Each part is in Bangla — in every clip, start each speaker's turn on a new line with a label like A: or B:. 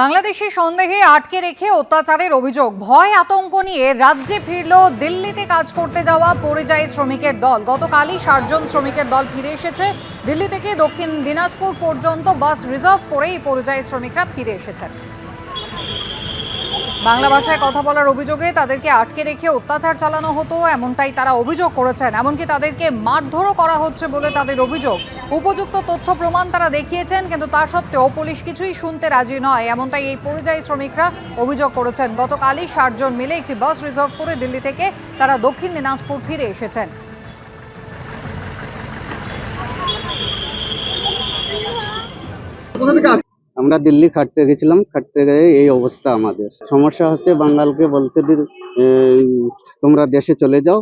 A: বাংলাদেশি সন্দেহে আটকে রেখে অত্যাচারের অভিযোগ। ভয় আতঙ্ক নিয়ে রাজ্যে ফিরল দিল্লিতে কাজ করতে যাওয়া পরিযায়ী শ্রমিকের দল। গতকালই ষাটজন শ্রমিকের দল ফিরে এসেছে। দিল্লি থেকে দক্ষিণ দিনাজপুর পর্যন্ত বাস রিজার্ভ করে এই পরিযায়ী শ্রমিকরা ফিরে এসেছেন। বাংলা ভাষায় কথা বলার অভিযোগে তাদেরকে আটকে রেখে অত্যাচার চালানো হতো, এমনটাই তারা অভিযোগ করেছেন। এমনকি তাদেরকে মারধরও করা হচ্ছে বলে তাদের অভিযোগ। উপযুক্ত তথ্য প্রমাণ তারা দেখিয়েছেন, কিন্তু তা সত্ত্বেও পুলিশ কিছুই শুনতে রাজি নয়। এমনটাই এই পরিযায়ী শ্রমিকরা অভিযোগ করেছেন। গতকালই ষাটজন মিলে একটি বাস রিজার্ভ করে দিল্লি থেকে তারা দক্ষিণ দিনাজপুর ফিরে এসেছেন।
B: আমরা দিল্লি খাটতে গেছিলাম খাটতে গিয়ে এই অবস্থা আমাদের। সমস্যা হচ্ছে বাঙালকে বলছে তোমরা দেশে চলে যাও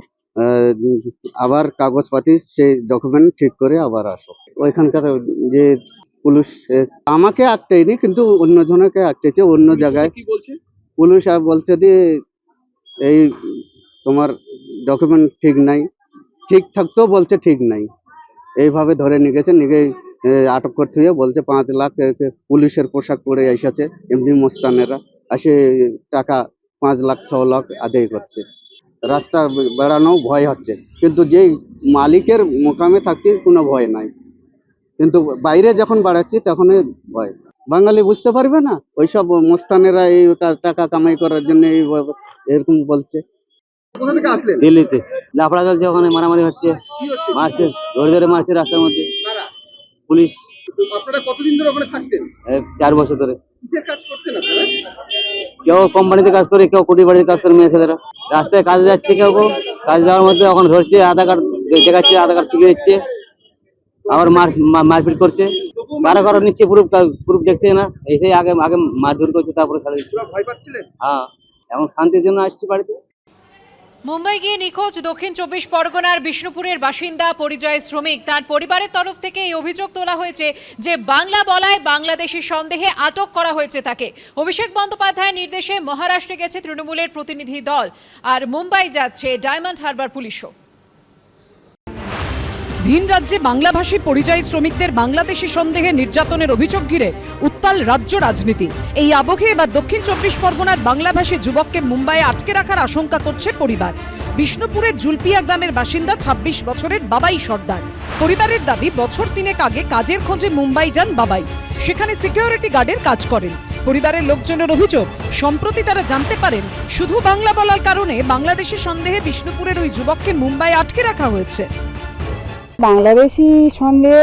B: আবার কাগজপাতি সেই ডকুমেন্ট ঠিক করে আবার আসো। ওইখানকার যে পুলিশ আমাকে আটটাইনি কিন্তু অন্য জনকে আটটেছে অন্য জায়গায়। পুলিশ আর বলছে যে এই তোমার ডকুমেন্ট ঠিক নাই। ঠিক থাকতেও বলছে ঠিক নাই। এইভাবে ধরে নিয়ে গেছে নিয়ে আটক করতে হয়ে বলছে পাঁচ লাখ পুলিশের পোশাক পরে এসেছে এমনি মোস্তানেরা। আসে টাকা পাঁচ লাখ ছ লাখ আদায় করছে। রাস্তা বেড়ানো ভয় হচ্ছে। কিন্তু যেই মালিকের মোকামে থাকছে কোনো ভয় নাই। কিন্তু বাইরে যখন বাড়াচ্ছি তখন ভয়। বাঙালি বুঝতে পারবে না ওইসব মোস্তানেরা এই টাকা কামাই করার জন্য এই এরকম বলছে।
C: দিল্লিতে। লাফড়া চলছে ওখানে মারামারি হচ্ছে মারছে ধরে ধরে মারছে রাস্তার মধ্যে? পুলিশ।
D: আপনারা কতদিন ধরে ওখানে থাকতেন?
C: চার বছর ধরে।
D: কিসের কাজ করতেন আপনারা?
C: কেউ কোম্পানিতে কাজ করে কেউ কুটি বাড়িতে কাজ করে মেয়ে ছেলেরা রাস্তায় কাজে যাচ্ছে কেউ কেউ। কাজ যাওয়ার মধ্যে ওখানে ধরছে আধার কার্ড দেখাচ্ছে আধার কার্ড টিকে দিচ্ছে। আবার মার মারপিট করছে। কারও কারও নিচ্ছে প্রুফ প্রুফ দেখছে না। এসে আগে আগে মারধর করছে তারপরে ছাড়ে
D: ভয় পাচ্ছিলেন?
C: হ্যাঁ এখন শান্তির জন্য আসছি বাড়িতে।
A: মুম্বাই গিয়ে নিখোঁজ দক্ষিণ চব্বিশ পরগনার বিষ্ণুপুরের বাসিন্দা পরিযায়ী শ্রমিক। তার পরিবারের তরফ থেকে এই অভিযোগ তোলা হয়েছে যে বাংলা বলায় বাংলাদেশের সন্দেহে আটক করা হয়েছে তাকে। অভিষেক বন্দ্যোপাধ্যায়ের নির্দেশে মহারাষ্ট্রে গেছে তৃণমূলের প্রতিনিধি দল। আর মুম্বাই যাচ্ছে ডায়মন্ড হারবার পুলিশও
E: ভিন রাজ্যে বাংলাভাষী পরিযায়ী শ্রমিকদের বাংলাদেশি সন্দেহে নির্যাতনের অভিযোগ ঘিরে উত্তাল রাজ্য রাজনীতি। এই আবহে এবার দক্ষিণ চব্বিশ পরগনার বাংলাভাষী যুবককে মুম্বাইয়ে আটকে রাখার আশঙ্কা করছে পরিবার। বিষ্ণুপুরের জুলপিয়া গ্রামের বাসিন্দা ২৬ বছরের বাবাই সর্দার। পরিবারের দাবি, বছর তিনেক আগে কাজের খোঁজে মুম্বাই যান বাবাই। সেখানে সিকিউরিটি গার্ডের কাজ করেন। পরিবারের লোকজনের অভিযোগ, সম্প্রতি তারা জানতে পারেন, শুধু বাংলা বলার কারণে বাংলাদেশি সন্দেহে বিষ্ণুপুরের ওই যুবককে মুম্বাই আটকে রাখা হয়েছে।
F: বাংলাদেশি সন্দেহ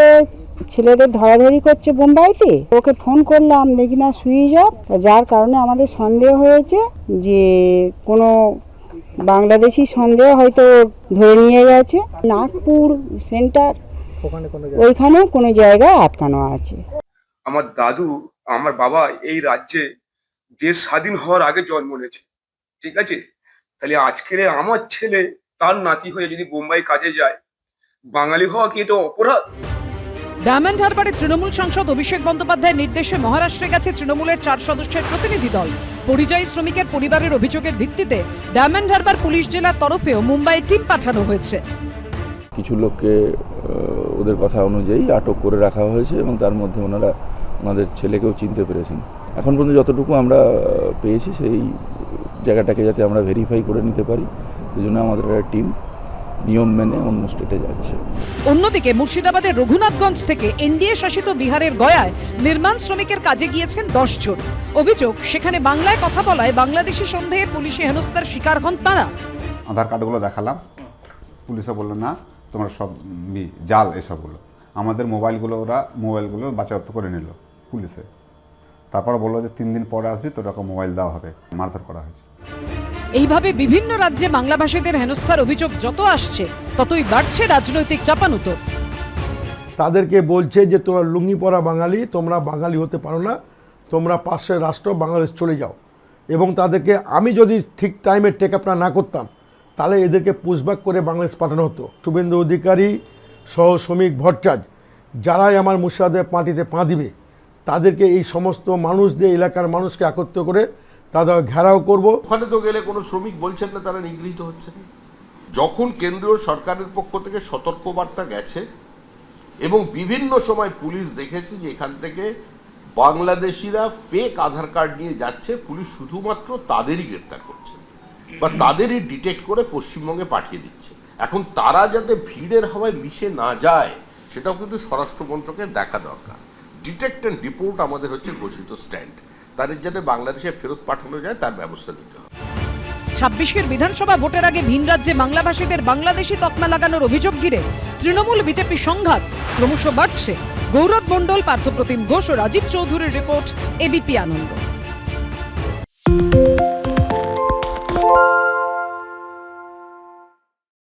F: ছেলেদের ধরাধরি করছে বোম্বাইতে? ওকে ফোন করলাম দেখি না সুইচ অফ। যার কারণে আমাদের সন্দেহ হয়েছে যে কোনো বাংলাদেশি সন্দেহ হয়তো ধরে নিয়ে গেছে। নাগপুর সেন্টার ওইখানে কোনো জায়গায় আটকানো আছে।
G: আমার দাদু আমার বাবা এই রাজ্যে দেশ স্বাধীন হওয়ার আগে জন্ম নিয়েছে। ঠিক আছে? তাহলে আজকের আমার ছেলে তার নাতি হয়ে যদি বোম্বাই কাজে যায় বাঙালি হওয়া কি এটা অপরাধ?
E: ডায়মন্ড হারবারে তৃণমূল সাংসদ অভিষেক বন্দ্যোপাধ্যায়ের নির্দেশে মহারাষ্ট্রে গেছে তৃণমূলের চার সদস্যের প্রতিনিধি দল। পরিযায়ী শ্রমিকের পরিবারের অভিযোগের ভিত্তিতে ডায়মন্ড হারবার পুলিশ জেলার তরফেও মুম্বাই টিম পাঠানো হয়েছে।
H: কিছু লোককে ওদের কথা অনুযায়ী আটক করে রাখা হয়েছে এবং তার মধ্যে ওনারা ওনাদের ছেলেকেও চিনতে পেরেছেন। এখন পর্যন্ত যতটুকু আমরা পেয়েছি সেই জায়গাটাকে যাতে আমরা ভেরিফাই করে নিতে পারি সেই জন্য আমাদের একটা টিম নিয়ম মেনে অন্য স্টেটে যাচ্ছে।
E: অন্যদিকে মুর্শিদাবাদের রঘুনাথগঞ্জ থেকে এনডিএ শাসিত বিহারের গয়ায় নির্মাণ শ্রমিকের কাজে গিয়েছেন দশ জন। অভিযোগ সেখানে বাংলায় কথা বলায় বাংলাদেশি সন্দেহে পুলিশে হেনস্থার শিকার হন তারা।
I: আধার কার্ডগুলো দেখালাম। পুলিশে বলল না তোমরা সব জাল এসবগুলো। আমাদের মোবাইলগুলো ওরা মোবাইলগুলো বাচাপ্ত করে নিল পুলিশে। তারপর বলল যে তিন দিন পরে আসবি তোর রকম মোবাইল দেওয়া হবে মারধর করা হয়েছে।
E: এইভাবে বিভিন্ন রাজ্যে বাংলাভাষীদের হেনস্থার অভিযোগ যত আসছে, ততই বাড়ছে রাজনৈতিক চাপানুতো।
J: তাদেরকে বলছে যে তোমরা লুঙ্গি পরা বাঙালি, তোমরা বাঙালি হতে পারো না, তোমরা পাশের রাষ্ট্র বাংলাদেশ চলে যাও। এবং তাদেরকে, আমি যদি ঠিক টাইমে টেক আপটা না করতাম, তাহলে এদেরকে পুশব্যাক করে বাংলাদেশ পাঠানো হতো। শুভেন্দু অধিকারী সহ শ্রমিক ভট্টাচার্য যারাই আমার মুর্শিদাবাদের পার্টিতে পা দিবে, তাদেরকে এই সমস্ত মানুষদের এলাকার মানুষকে একত্র করে তাদের ঘেরাও করব।
K: ওখানে তো গেলে কোনো শ্রমিক বলছেন না, তারা নিগৃহীত হচ্ছেন। যখন কেন্দ্রীয় সরকারের পক্ষ থেকে সতর্কবার্তা গেছে এবং বিভিন্ন সময় পুলিশ দেখেছে যে এখান থেকে বাংলাদেশিরা ফেক আধার কার্ড নিয়ে যাচ্ছে, পুলিশ শুধুমাত্র তাদেরই গ্রেপ্তার করছে বা তাদেরই ডিটেক্ট করে পশ্চিমবঙ্গে পাঠিয়ে দিচ্ছে। এখন তারা যাতে ভিড়ের হাওয়ায় মিশে না যায়, সেটাও কিন্তু স্বরাষ্ট্র মন্ত্রকের দেখা দরকার। ডিটেক্ট অ্যান্ড রিপোর্ট আমাদের হচ্ছে ঘোষিত স্ট্যান্ড তাদের যাতে বাংলাদেশে ফেরত পাঠানো যায়, তার ব্যবস্থা নিতে হবে।
E: ছাব্বিশের বিধানসভা ভোটের আগে ভিন রাজ্যে বাংলাভাষীদের বাংলাদেশি তকমা লাগানোর অভিযোগ ঘিরে তৃণমূল বিজেপি সংঘাত। ক্রমশ বাড়ছে। গৌরব মণ্ডল, পার্থপ্রতিম ঘোষ ও রাজীব চৌধুরীর রিপোর্ট এবিপি আনন্দ।